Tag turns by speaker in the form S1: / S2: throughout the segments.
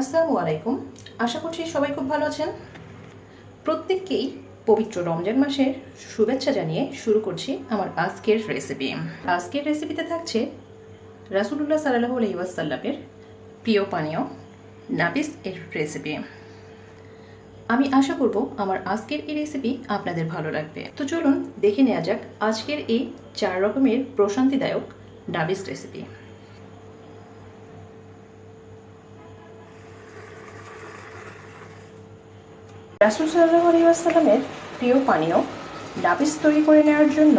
S1: আসসালামু আলাইকুম। আশা করছি সবাই খুব ভালো আছেন। প্রত্যেককেই পবিত্র রমজান মাসের শুভেচ্ছা জানিয়ে শুরু করছি আমার আজকের রেসিপি আজকের রেসিপিতে থাকছে রাসুলুল্লাহ সাল্লাহ আলহিবাসাল্লামের প্রিয় পানীয় নাবিস এর রেসিপি আমি আশা করব আমার আজকের এই রেসিপি আপনাদের ভালো লাগবে। তো চলুন দেখে নেওয়া যাক আজকের এই চার রকমের প্রশান্তিদায়ক নাবিস রেসিপি রাসুল সাল্লাহ আলিয়াস্লামের প্রিয় পানীয় ডাবিস তৈরি করে নেওয়ার জন্য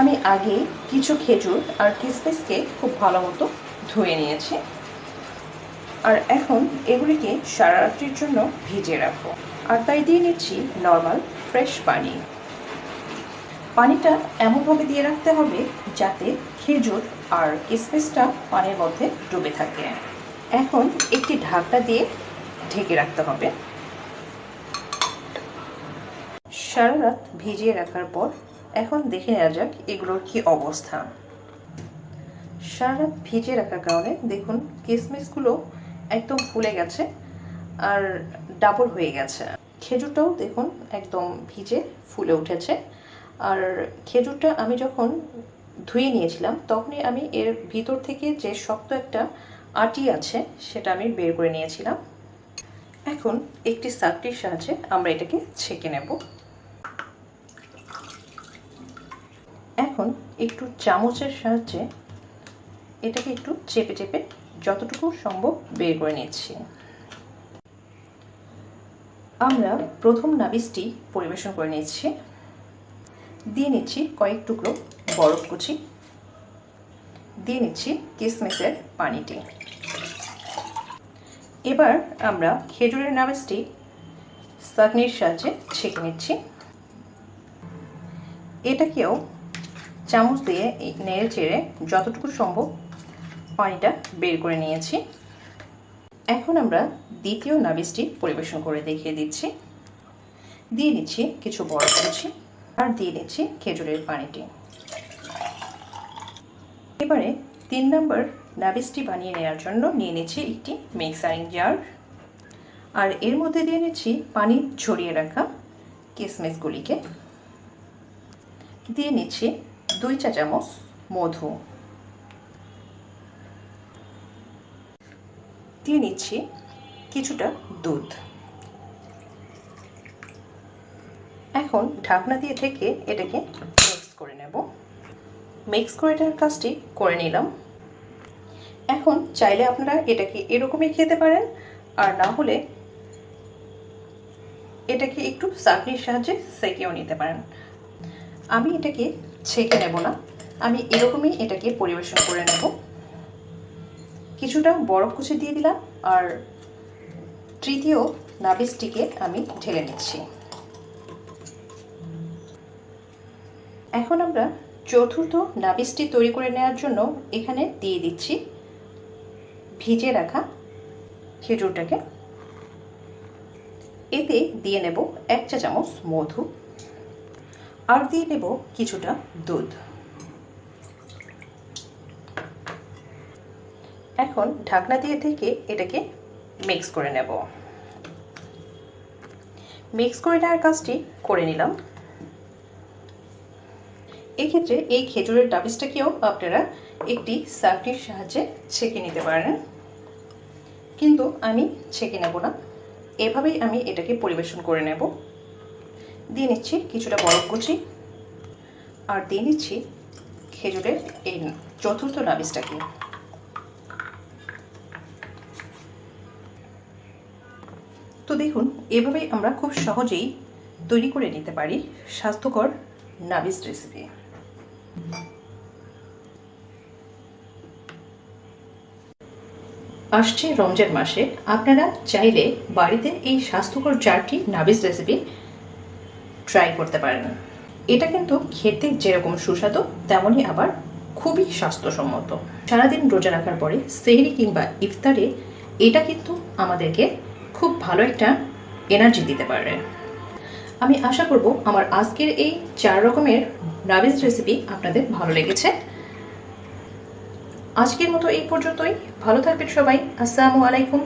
S1: আমি আগে কিছু খেজুর আর কিসমিসকে খুব ভালো মতো ধুয়ে নিয়েছি। আর এখন এগুলিকে সারা রাত্রির জন্য ভিজিয়ে রাখব। আর তাই দিয়ে নিচ্ছি নর্মাল ফ্রেশ পানি। পানিটা এমনভাবে দিয়ে রাখতে হবে যাতে খেজুর আর কিসমিসটা পানির মধ্যে ডুবে থাকে। এখন একটি ঢাকনা দিয়ে ঢেকে রাখতে হবে। সারা রাত ভিজিয়ে রাখার পর এখন দেখে নেওয়া যাক এগুলোর কি অবস্থা। সারা রাত ভিজিয়ে রাখার কারণে দেখুন কিসমিসগুলো একদম ফুলে গেছে আর ডাবল হয়ে গেছে। খেজুরটাও দেখুন একদম ভিজে ফুলে উঠেছে। আর খেজুরটা আমি যখন ধুয়ে নিয়েছিলাম, তখনই আমি এর ভিতর থেকে যে শক্ত একটা আটি আছে, সেটা আমি বের করে নিয়েছিলাম। এখন একটি সাকটির সাহায্যে আমরা এটাকে ছেঁকে নেব। এখন একটু চামচের সাহায্যে এটাকে একটু চেপে চেপে যতটুকু সম্ভব বের করে নিচ্ছি। আমরা প্রথম নাবিসটি পরিবেশন করে নিচ্ছি। দিয়ে নিচ্ছি কয়েক টুকরো বরফ কুচি। দিয়ে নিচ্ছি কিসমিসের পানিটি। এবার আমরা খেজুরের নাবিসটি সাকনির সাহায্যে ছেঁকে নিচ্ছি। এটাকেও চামচ দিয়ে নেড়ে চেড়ে যতটুকু সম্ভব পানিটা বের করে নিয়েছি। এখন আমরা দ্বিতীয় নাবিসটি পরিবেশন করে দেখিয়ে দিচ্ছি। দিয়ে নিচ্ছি কিছু বড় কুচি আর দিয়ে নিচ্ছি খেজুরের পানিটি। এবারে তিন নম্বর নাবিসটি বানিয়ে নেওয়ার জন্য নিয়ে নিচ্ছি একটি মিক্সারিং জার। আর এর মধ্যে দিয়ে নিচ্ছি পানি ছড়িয়ে রাখা কিসমিসগুলিকে। দিয়ে নিচ্ছি দুই চা চামচ মধু। দিয়ে নিচ্ছি কিছুটা দুধ। এখন ঢাকনা দিয়ে থেকে এটাকে মিক্স করে নেব। মিক্স করে এটার কাজটি করে নিলাম। এখন চাইলে আপনারা এটাকে এরকমই খেতে পারেন, আর না হলে এটাকে একটু চাকরির সাহায্যে সেকেও নিতে পারেন। আমি এটাকে ছেঁকে নেব না। আমি এরকমই এটাকে পরিবেশন করে নেব। কিছুটা বরফ কুচি দিয়ে দিলাম আর তৃতীয় নাবিসটিকে আমি ঢেলে নিচ্ছি। এখন আমরা চতুর্থ নাবিসটি তৈরি করে নেওয়ার জন্য এখানে দিয়ে দিচ্ছি ভিজে রাখা খেজুরটাকে। এতে দিয়ে নেব এক চা চামচ মধু। আর দিয়ে নেব কিছুটা দুধ। এখন ঢাকনা দিয়ে থেকে এটাকে মিক্স করে নেব। মিক্স করে নেওয়ার কাজটি করে নিলাম। এক্ষেত্রে এই খেজুরের ডাবিসটাকেও আপনারা একটি সাকটির সাহায্যে ছেঁকে নিতে পারেন। কিন্তু আমি ছেঁকে নেব না। এভাবেই আমি এটাকে পরিবেশন করে নেব। দিয়ে নিচ্ছি কিছুটা বরফ কুচি আর দিয়ে নিচ্ছি খেজুরের এই চতুর্থ নাবিসটাকে। তো দেখুন, এভাবেই আমরা খুব সহজেই তৈরি করে নিতে পারি স্বাস্থ্যকর নাবিস রেসিপি আসছে রমজান মাসে, আপনারা চাইলে বাড়িতে এই স্বাস্থ্যকর চারটি নাবিস রেসিপি ট্রাই করতে পারেন। এটা কিন্তু খেতে যেরকম সুস্বাদু, তেমনই আবার খুবই স্বাস্থ্যসম্মত। সারাদিন রোজা রাখার পরে সেহরি কিংবা ইফতারে এটা কিন্তু আমাদেরকে খুব ভালো একটা এনার্জি দিতে পারে। আমি আশা করব আমার আজকের এই চার রকমের নাবিজ রেসিপি আপনাদের ভালো লেগেছে। আজকের মতো এই পর্যন্তই। ভালো থাকবেন সবাই। আসসালামু আলাইকুম।